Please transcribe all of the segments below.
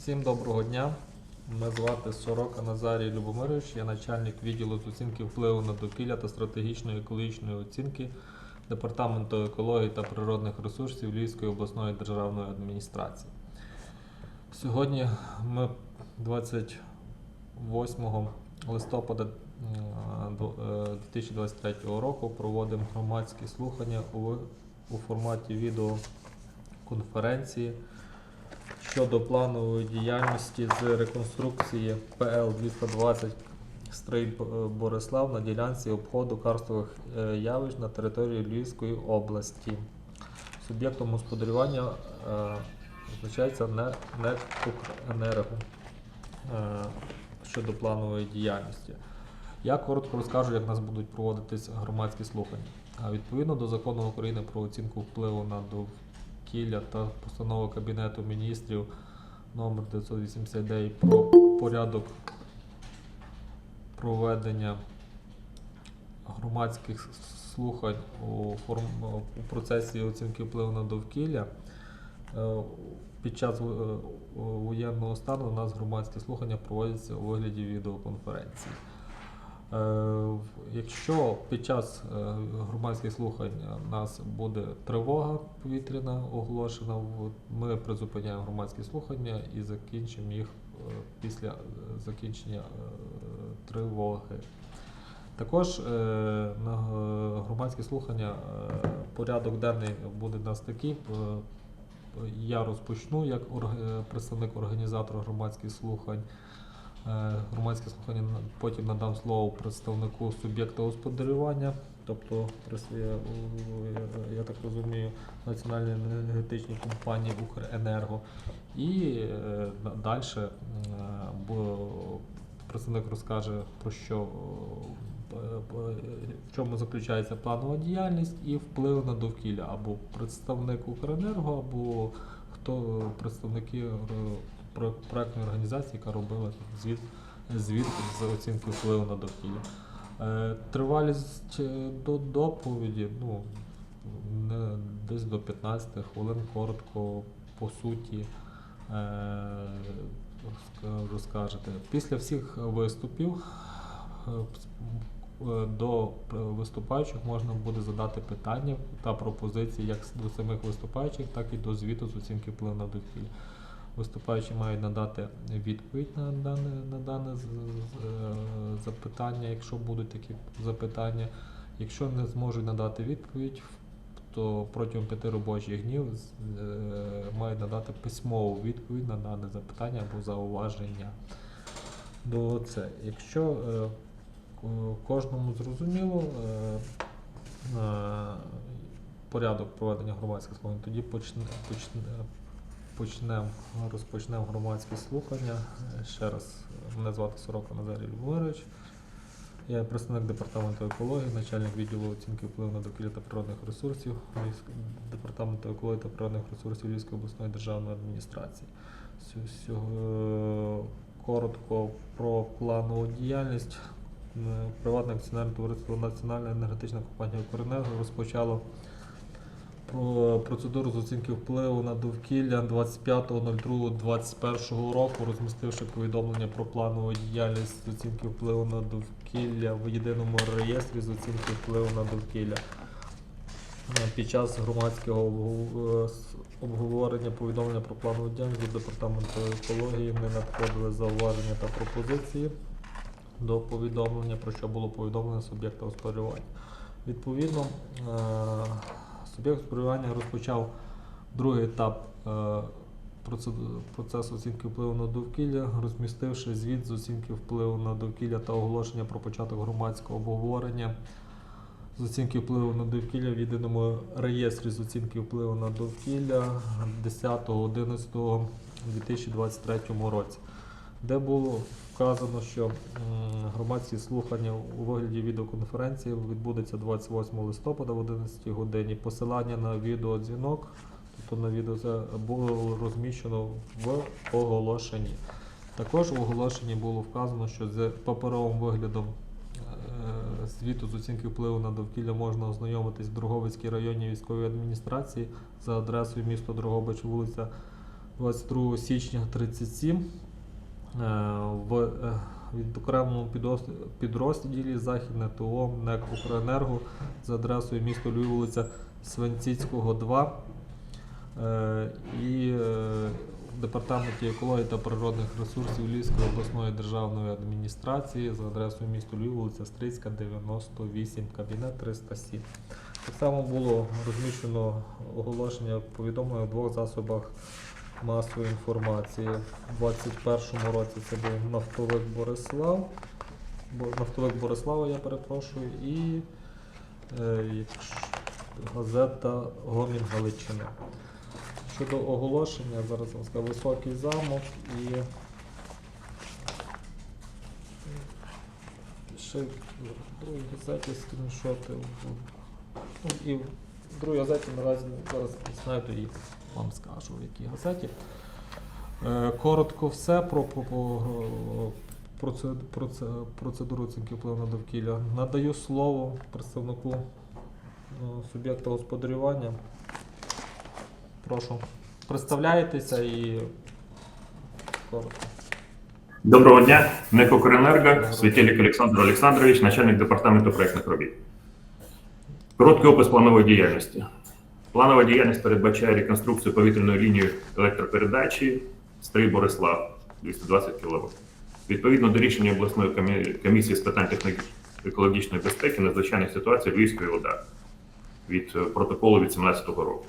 Всім доброго дня. Мене звати Сорока Назарій Любомирович, я начальник відділу з оцінки впливу на довкілля та стратегічної екологічної оцінки Департаменту екології та природних ресурсів Львівської обласної державної адміністрації. Сьогодні ми 28 листопада е, до- е, 2023 року проводимо громадські слухання у форматі відеоконференції щодо планової діяльності з реконструкції ПЛ-220 Стрий Борислав на ділянці обходу карстових е, явищ на території Львівської області. Суб'єктом господарювання е, визначається не, НЕК «Укренерго» е, щодо планової діяльності. Я коротко розкажу, як у нас будуть проводитись громадські слухання. Відповідно до закону України про оцінку впливу на довкілля та постанови Кабінету міністрів номер 989 про порядок проведення громадських слухань у, форм, у процесі оцінки впливу на довкілля. Е, Під час е, воєнного стану у нас громадські слухання проводяться у вигляді відеоконференції. Е, Якщо під час е, громадських слухань у нас буде тривога повітряна оголошена, ми призупиняємо громадські слухання і закінчимо їх е, після закінчення тривоги. Також на громадські слухання порядок денний буде у нас такий. Я розпочну як представник організатора громадських слухань. Е, Громадське слухання потім надам слово представнику суб'єкта господарювання, тобто е, я так розумію, Національної енергетичної компанії Укренерго. І далі представник розкаже про що е, е, в чому заключається планова діяльність і вплив на довкілля або представник Укренерго, або хто представники про- проектної організації, яка робила звіт, звіт з оцінки впливу на довкілля. Е, Тривалість до доповіді, ну, десь до 15 хвилин, коротко, по суті, е, розкажете. Після всіх виступів е, до виступаючих можна буде задати питання та пропозиції як до самих виступаючих, так і до звіту з оцінки впливу на довкілля. Виступаючі мають надати відповідь на дане, на дане е, запитання, якщо будуть такі запитання. Якщо не зможуть надати відповідь, то протягом п'яти робочих днів е, мають надати письмову відповідь на дане запитання або зауваження. До це. Якщо е, кожному зрозуміло порядок проведення громадських слухань, тоді почне, почне, почнемо, розпочнемо громадські слухання. Ще раз, мене звати Сорока Назарій Любомирович. Я представник департаменту екології, начальник відділу оцінки впливу на довкілля та природних ресурсів департаменту екології та природних ресурсів Львівської обласної державної адміністрації. Коротко про планову діяльність. Приватне акціонерне товариство Національна енергетична компанія «Укренерго» розпочало про процедуру з оцінки впливу на довкілля 25.02.21 року, розмістивши повідомлення про планову діяльність з оцінки впливу на довкілля в єдиному реєстрі з оцінки впливу на довкілля. Е, Під час громадського е, обговорення повідомлення про планову діяльність до департаменту екології не надходили зауваження та пропозиції до повідомлення, про що було повідомлено суб'єкта господарювання. Відповідно, е, суб'єкт господарювання розпочав другий етап е, процесу оцінки впливу на довкілля, розмістивши звіт з оцінки впливу на довкілля та оголошення про початок громадського обговорення. З оцінки впливу на довкілля в єдиному реєстрі з оцінки впливу на довкілля 10.11.2023 році, де було вказано, що громадські слухання у вигляді відеоконференції відбудеться 28 листопада в 11 годині. Посилання на відеодзвінок, тобто на відео було розміщено в оголошенні. Також в оголошенні було вказано, що з паперовим виглядом е, звіту з оцінки впливу на довкілля можна ознайомитись в Дрогобицькій районній військовій адміністрації за адресою місто Дрогобич, вулиця 22 січня 37 е, в е, відокремому підрозділі Західне ТО НЕК «Укренерго» за адресою місто Львів, вулиця Свинціцького, 2 е, і е, в департаменті екології та природних ресурсів Львівської обласної державної адміністрації за адресою місто Львів, вулиця Стрийська, 98, кабінет 307. Так само було розміщено оголошення повідомлення в двох засобах масової інформації. У 2021 році це був нафтовик Борислав. Нафтовик Борислава, я перепрошую, і е, газета Гомін Галичини. Щодо оголошення, зараз вам скажу високий замок і ще в другій газеті скріншоти. Ну, і в другій газеті наразі зараз то і вам скажу, в якій газеті. Е, Коротко все про, про, про, проце- проце- процедуру оцінки впливу на довкілля. Надаю слово представнику е, суб'єкта господарювання. Прошу. Представляєтеся і коротко. Доброго дня, НЕК «Укренерго», Світєлік Олександр Олександрович, начальник департаменту проєктних робіт. Короткий опис планової діяльності. Планова діяльність передбачає реконструкцію повітряної лінії електропередачі Стрий Борислав 220 кВт. Відповідно до рішення обласної комісії з питань техніко-екологічної безпеки надзвичайних ситуацій Львівської ОДА від е, протоколу від 2017 року.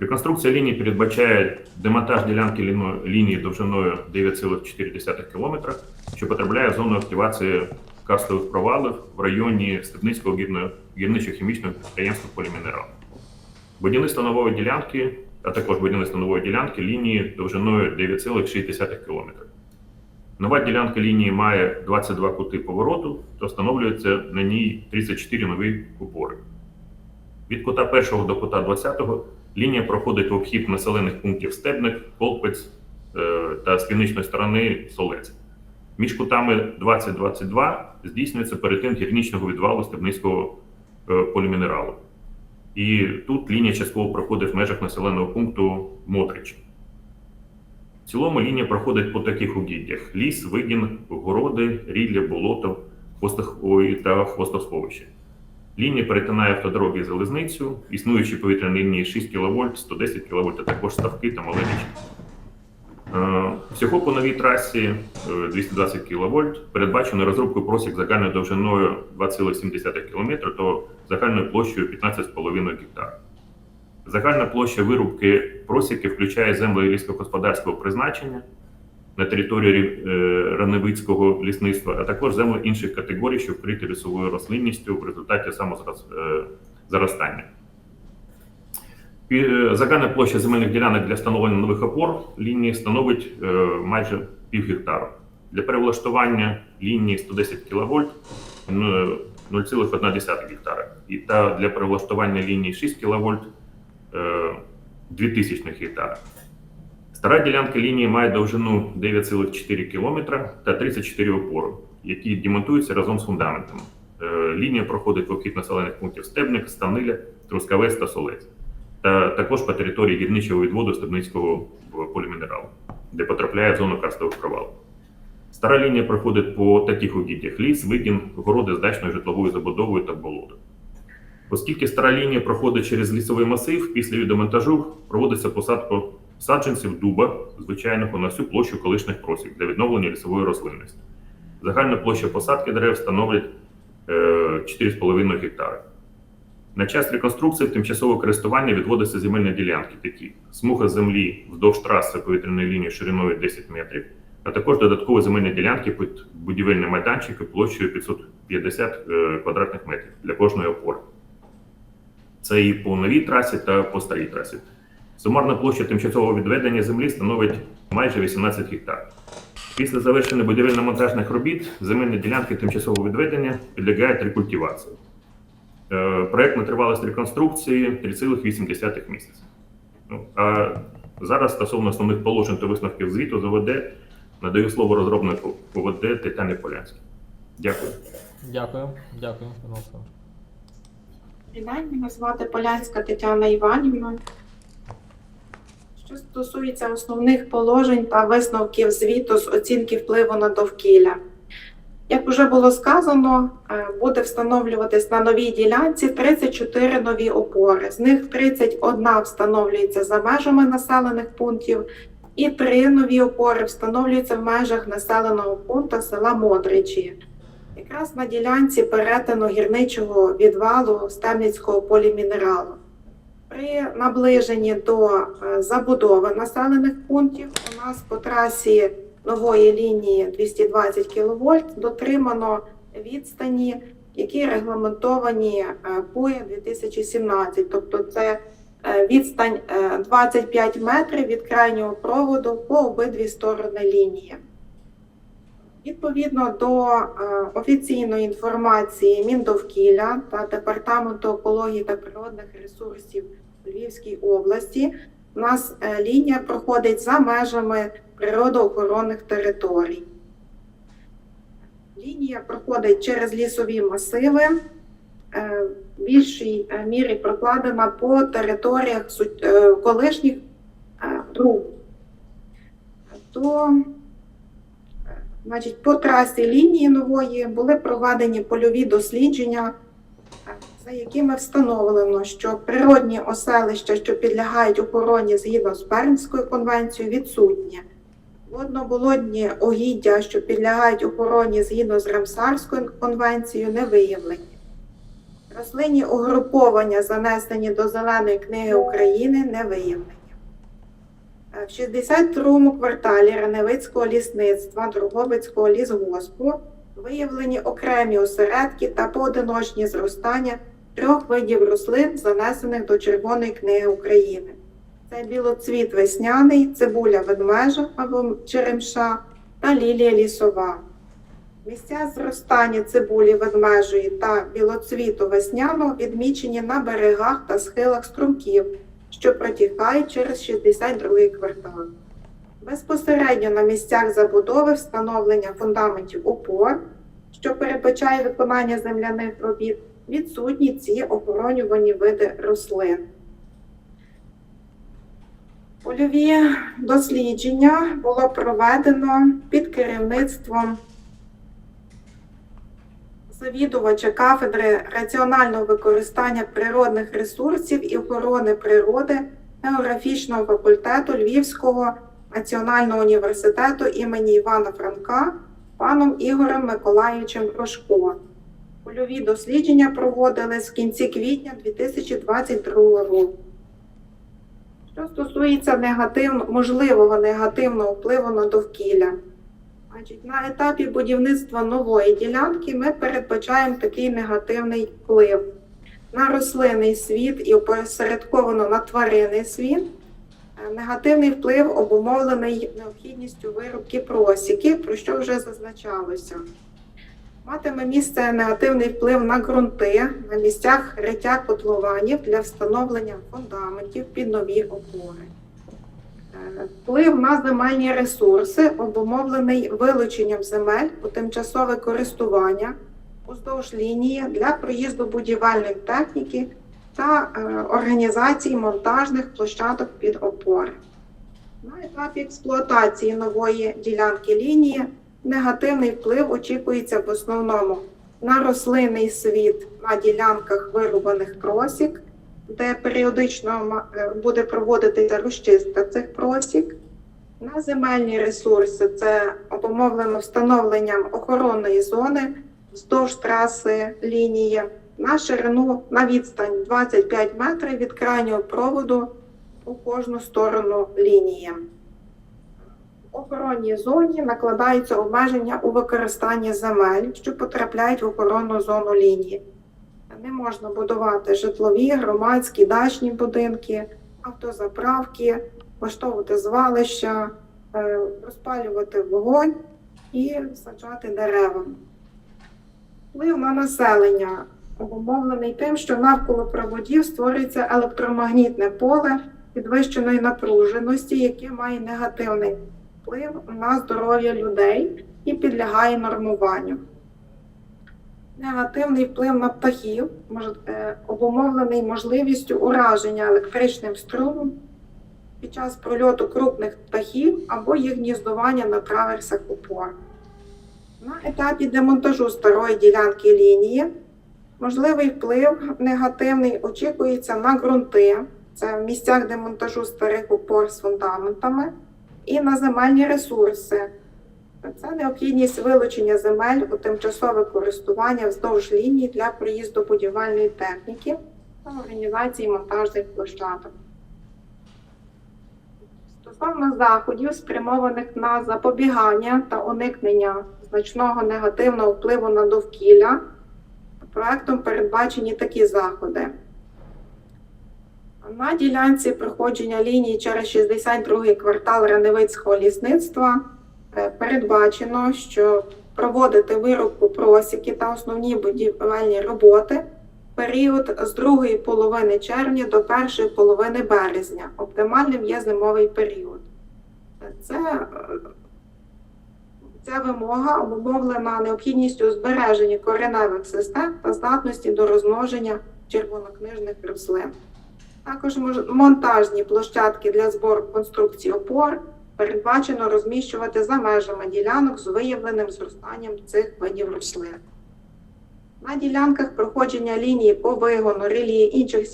Реконструкція лінії передбачає демонтаж ділянки лінії довжиною 9,4 км, що потрапляє в зону активації карстових провалів в районі Стебницького гірничо-хімічного підприємства Полімінерал. Будівництво нової ділянки, а також будівництво нової ділянки лінії довжиною 9,6 км. Нова ділянка лінії має 22 кути повороту та встановлюється на ній 34 нові упори. Від кута 1 до кута 20 лінія проходить в обхід населених пунктів Стебник, Колпець е, та з північної сторони Солець. Між кутами 20-22 здійснюється перетин гірнічного відвалу Стебницького е, полімінералу. І тут лінія частково проходить в межах населеного пункту Мотрич. В цілому лінія проходить по таких угіддях: ліс, вигін, городи, рілля, болото, та хвостосховище. Лінія перетинає автодороги і залізницю, існуючі повітряні лінії 6 кВт, 110 кВт, а також ставки та малевичі. Е, Всього по новій трасі е, 220 кВт передбачено розробку просік загальною довжиною 2,7 км та загальною площею 15,5 гектар. Загальна площа вирубки просіки включає землі лісогосподарського призначення на території е, Раневицького лісництва, а також землі інших категорій, що вкриті лісовою рослинністю в результаті самозаростання. Е, Загальна площа земельних ділянок для встановлення нових опор лінії становить е, майже пів гектару. Для перевлаштування лінії 110 кВт 0,1 гектара. І та для перевлаштування лінії 6 кВт 2000 гектара. Стара ділянка лінії має довжину 9,4 км та 34 опори, які демонтуються разом з фундаментами. Е, Лінія проходить в обхід населених пунктів Стебник, Ставниля, Трускавець та Солець, та також по території гірничого відводу Стебницького полімінералу, де потрапляє в зону карстових провалів. Стара лінія проходить по таких угіддях: ліс, вигін, городи з дачною житловою забудовою та болото. Оскільки стара лінія проходить через лісовий масив, після її проводиться посадка саджанців дуба звичайного на всю площу колишніх просік для відновлення лісової рослинності. Загальна площа посадки дерев становить е, 4,5 гектари. На час реконструкції в тимчасове користування відводяться земельні ділянки, такі смуга землі вздовж траси повітряної лінії шириною 10 метрів, а також додаткові земельні ділянки під будівельний майданчик площею 550 е, квадратних метрів для кожної опори. Це і по новій трасі та по старій трасі. Сумарна площа тимчасового відведення землі становить майже 18 гектар. Після завершення будівельно-монтажних робіт земельні ділянки тимчасового відведення підлягають рекультивації. Е, Проектна тривалість реконструкції 3,8 місяця. Ну, а зараз стосовно основних положень та висновків звіту ЗВД надаю слово розробнику ОВД Тетяні Полянській. Дякую. Дякую, дякую, Олександр. Мене звати Полянська Тетяна Іванівна. Що стосується основних положень та висновків звіту з оцінки впливу на довкілля. Як вже було сказано, е, буде встановлюватись на новій ділянці 34 нові опори. З них 31 встановлюється за межами населених пунктів, і 3 нові опори встановлюються в межах населеного пункту села Модричі. Якраз на ділянці перетину гірничого відвалу Стемницького полімінералу. При наближенні до е, забудови населених пунктів у нас по трасі нової лінії 220 кВт дотримано відстані, які регламентовані е, ПУЄ 2017. Тобто це е, відстань е, 25 метрів від крайнього проводу по обидві сторони лінії. Відповідно до е, офіційної інформації Міндовкілля та Департаменту екології та природних ресурсів Львівській області, у нас е, лінія проходить за межами природоохоронних територій. Лінія проходить через лісові масиви, е, в більшій е, мірі прокладена по територіях е, колишніх е. То Значить, по трасі лінії нової були проведені польові дослідження, за якими встановлено, що природні оселища, що підлягають охороні згідно з Бернською конвенцією, відсутні. Водноболотні угіддя, що підлягають охороні згідно з Рамсарською конвенцією, не виявлені. Рослинні угруповання, занесені до Зеленої книги України, не виявлені. Е, В 62-му кварталі Реневицького лісництва Друговицького лісгоспу виявлені окремі осередки та поодиночні зростання трьох видів рослин, занесених до Червоної книги України. Це білоцвіт весняний, цибуля ведмежа або черемша та лілія лісова. Місця зростання цибулі ведмежої та білоцвіту весняного відмічені на берегах та схилах струмків, що протікають через 62-й квартал. Безпосередньо на місцях забудови встановлення фундаментів опор, що передбачає виконання земляних робіт, відсутні ці охоронювані види рослин. Польові дослідження було проведено під керівництвом завідувача кафедри раціонального використання природних ресурсів і охорони природи географічного факультету Львівського національного університету імені Івана Франка паном Ігорем Миколаївичем Рожко. Польові дослідження проводились в кінці квітня 2022 року. Що стосується негативно, можливого негативного впливу на довкілля, Значить, на етапі будівництва нової ділянки ми передбачаємо такий негативний вплив на рослинний світ і опосередковано на тваринний світ. Е, Негативний вплив обумовлений необхідністю вирубки просіки, про що вже зазначалося. Матиме місце негативний вплив на ґрунти на місцях риття котлованів для встановлення фундаментів під нові опори. Е, Вплив на земельні ресурси обумовлений вилученням земель у тимчасове користування уздовж лінії для проїзду будівельної техніки та е, організації монтажних площадок під опори. На етапі експлуатації нової ділянки лінії негативний вплив очікується в основному на рослинний світ на ділянках вирубаних просік, де періодично е, буде проводитися розчистка цих просік. На земельні ресурси це обумовлено встановленням охоронної зони вздовж траси лінії на ширину на відстань 25 метрів від крайнього проводу у кожну сторону лінії. Охоронній зоні накладаються обмеження у використанні земель, що потрапляють в охоронну зону лінії. Не можна будувати житлові, громадські, дачні будинки, автозаправки, влаштовувати звалища, е, розпалювати вогонь і саджати дерева. Вплив на населення обумовлений тим, що навколо проводів створюється електромагнітне поле підвищеної напруженості, яке має негативний вплив на здоров'я людей і підлягає нормуванню. Негативний вплив на птахів е, обумовлений можливістю ураження електричним струмом під час прольоту крупних птахів або їх гніздування на траверсах опор. На етапі демонтажу старої ділянки лінії можливий вплив негативний очікується на ґрунти, це в місцях демонтажу старих опор з фундаментами, і на земельні ресурси. Це необхідність вилучення земель у тимчасове користування вздовж лінії для проїзду будівельної техніки та організації монтажних площадок. Стосовно заходів, спрямованих на запобігання та уникнення значного негативного впливу на довкілля, проектом передбачені такі заходи. На ділянці проходження лінії через 62-й квартал Раневицького лісництва е, передбачено, що проводити вирубку просіки та основні будівельні роботи період з другої половини червня до першої половини березня. Оптимальним є зимовий період. Це, е, ця вимога обумовлена необхідністю збереження кореневих систем та здатності до розмноження червонокнижних рослин. Також монтажні площадки для збору конструкцій опор передбачено розміщувати за межами ділянок з виявленим зростанням цих видів рослин. На ділянках проходження лінії по вигону релі інших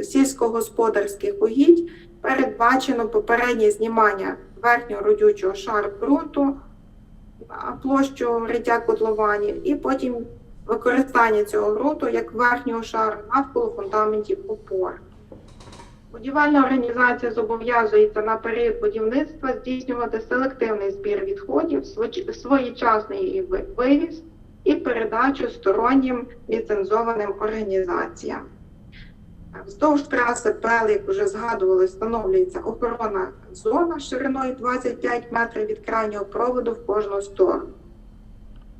сільськогосподарських угідь передбачено попереднє знімання верхнього родючого шару ґрунту площу риття котлованів, і потім використання цього ґрунту як верхнього шару навколо фундаментів опор. Будівельна організація зобов'язується на період будівництва здійснювати селективний збір відходів, своєчасний вивіз і передачу стороннім ліцензованим організаціям. Вздовж траси ПЕЛ, як вже згадували, встановлюється охоронна зона шириною 25 метрів від крайнього проводу в кожну сторону.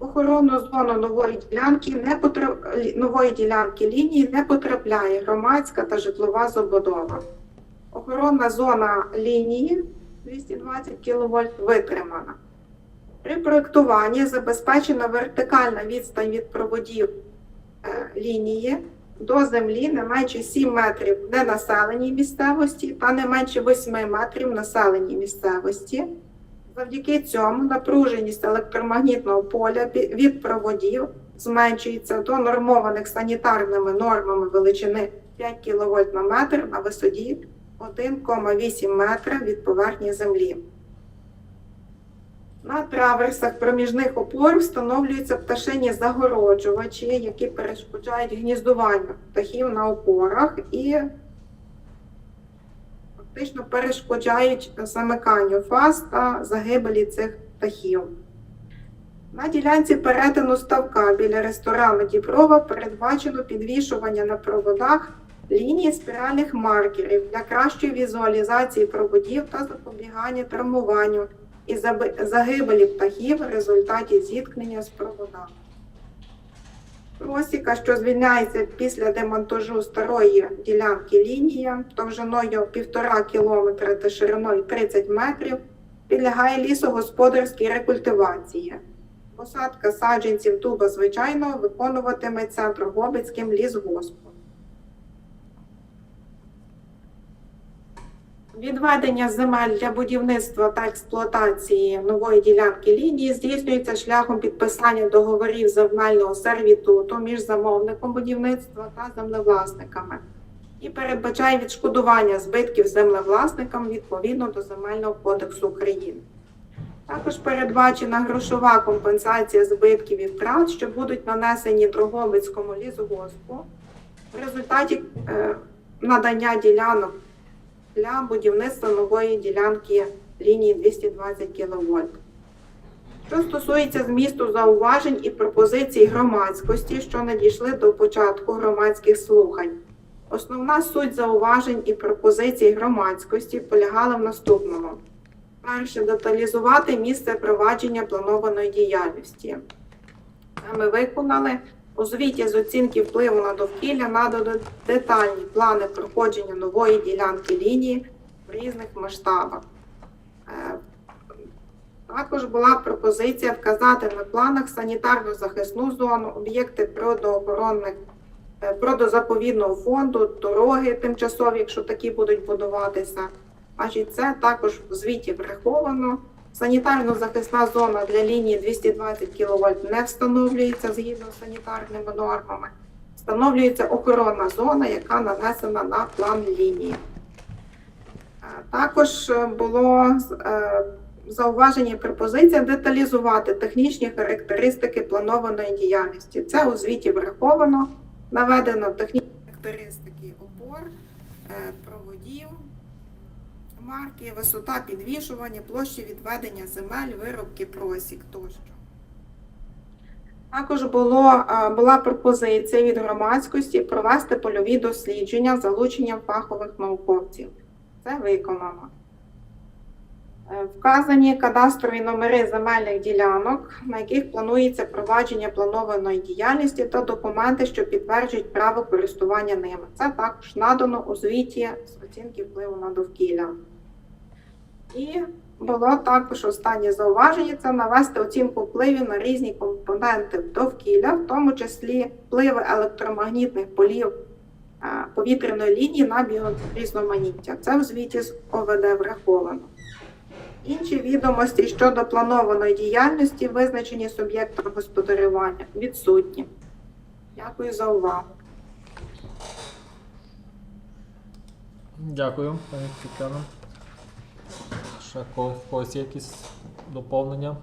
Охоронну зону нової ділянки не лі- нової ділянки лінії не потрапляє громадська та житлова забудова. Охоронна зона лінії 220 кВт витримана. При проєктуванні забезпечена вертикальна відстань від проводів е, лінії до землі не менше 7 метрів в ненаселеній місцевості та не менше 8 метрів в населеній місцевості. Завдяки цьому напруженість електромагнітного поля від проводів зменшується до нормованих санітарними нормами величини 5 кВт на метр на висоті 1,8 метра від поверхні землі. На траверсах проміжних опор встановлюються пташині загороджувачі, які перешкоджають гніздуванню птахів на опорах і фактично перешкоджають замиканню фаз та загибелі цих птахів. На ділянці перетину ставка біля ресторану Діброва передбачено підвішування на проводах лінії спіральних маркерів для кращої візуалізації проводів та запобігання травмуванню і загибелі птахів в результаті зіткнення з проводами. Просіка, що звільняється після демонтажу старої ділянки лінії довжиною 1,5 км та шириною 30 метрів, підлягає лісогосподарській рекультивації. Посадка саджанців дуба звичайного виконуватиметься Трогобицьким лісгоспом. Відведення земель для будівництва та експлуатації нової ділянки лінії здійснюється шляхом підписання договорів земельного сервітуту між замовником будівництва та землевласниками і передбачає відшкодування збитків землевласникам відповідно до Земельного кодексу України. Також передбачена грошова компенсація збитків і втрат, що будуть нанесені Дрогобицькому лісгоспу в результаті е, надання ділянок для будівництва нової ділянки лінії 220 кВт. Що стосується змісту зауважень і пропозицій громадськості, що надійшли до початку громадських слухань. Основна суть зауважень і пропозицій громадськості полягала в наступному: перше, деталізувати місце провадження планованої діяльності. Ми виконали у звіті з оцінки впливу на довкілля надано детальні плани проходження нової ділянки лінії в різних масштабах. Е, Також була пропозиція вказати на планах санітарно-захисну зону, об'єкти природоохоронних е, природозаповідного фонду, дороги тимчасові, якщо такі будуть будуватися, Значить, це також в звіті враховано. Санітарно-захисна зона для лінії 220 кВт не встановлюється згідно з санітарними нормами. Встановлюється охоронна зона, яка нанесена на план лінії. Е, Також е, було е, зауваження пропозиція деталізувати технічні характеристики планованої діяльності. Це у звіті враховано, наведено технічні характеристики опор, проводів, марки, висота підвішування, площі відведення земель, виробки просік тощо. Також було, е, була пропозиція від громадськості провести польові дослідження з залученням фахових науковців. Це виконано. Е, Вказані кадастрові номери земельних ділянок, на яких планується провадження планованої діяльності та документи, що підтверджують право користування ними. Це також надано у звіті з оцінки впливу на довкілля. І було також останнє зауваження це навести оцінку впливів на різні компоненти довкілля, в тому числі впливи електромагнітних полів е, повітряної лінії на біорізноманіття. Це в звіті з ОВД враховано. Інші відомості щодо планованої діяльності, визначені суб'єктом господарювання, відсутні. Дякую за увагу. Дякую, пані Тетяно. Ще когось, є якісь доповнення?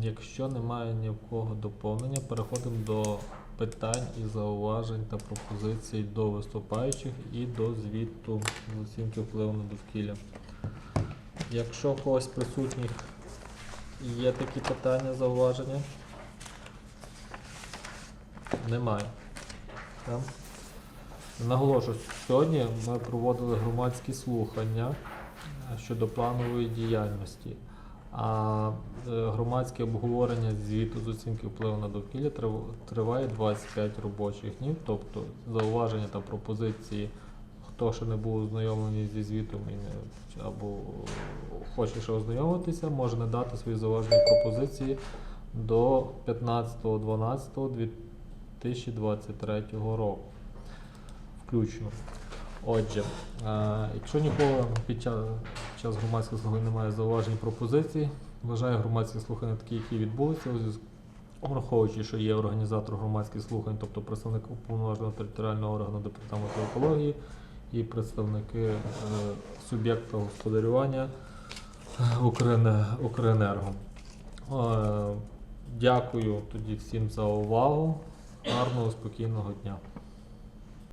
Якщо немає ні в кого доповнення, переходимо до питань і зауважень та пропозицій до виступаючих і до звіту з оцінки впливу на довкілля. Якщо в когось присутніх є такі питання, зауваження? Немає. Так? Наголошую, сьогодні ми проводили громадські слухання е, щодо планової діяльності. А е, громадське обговорення звіту з оцінки впливу на довкілля триває 25 робочих днів, тобто зауваження та пропозиції, хто ще не був ознайомлений зі звітом і не, або хоче ще ознайомитися, може надати свої зауваження пропозиції до 15.12.2023 року включно. Отже, е, якщо нікого під час, громадських слухань немає зауважень пропозицій, вважаю громадські слухання такі, які відбулися, враховуючи, що є організатор громадських слухань, тобто представник уповноваженого територіального органу департаменту екології і представники е, суб'єкта господарювання е, Укренерго. Дякую тоді всім за увагу. Гарного, спокійного дня.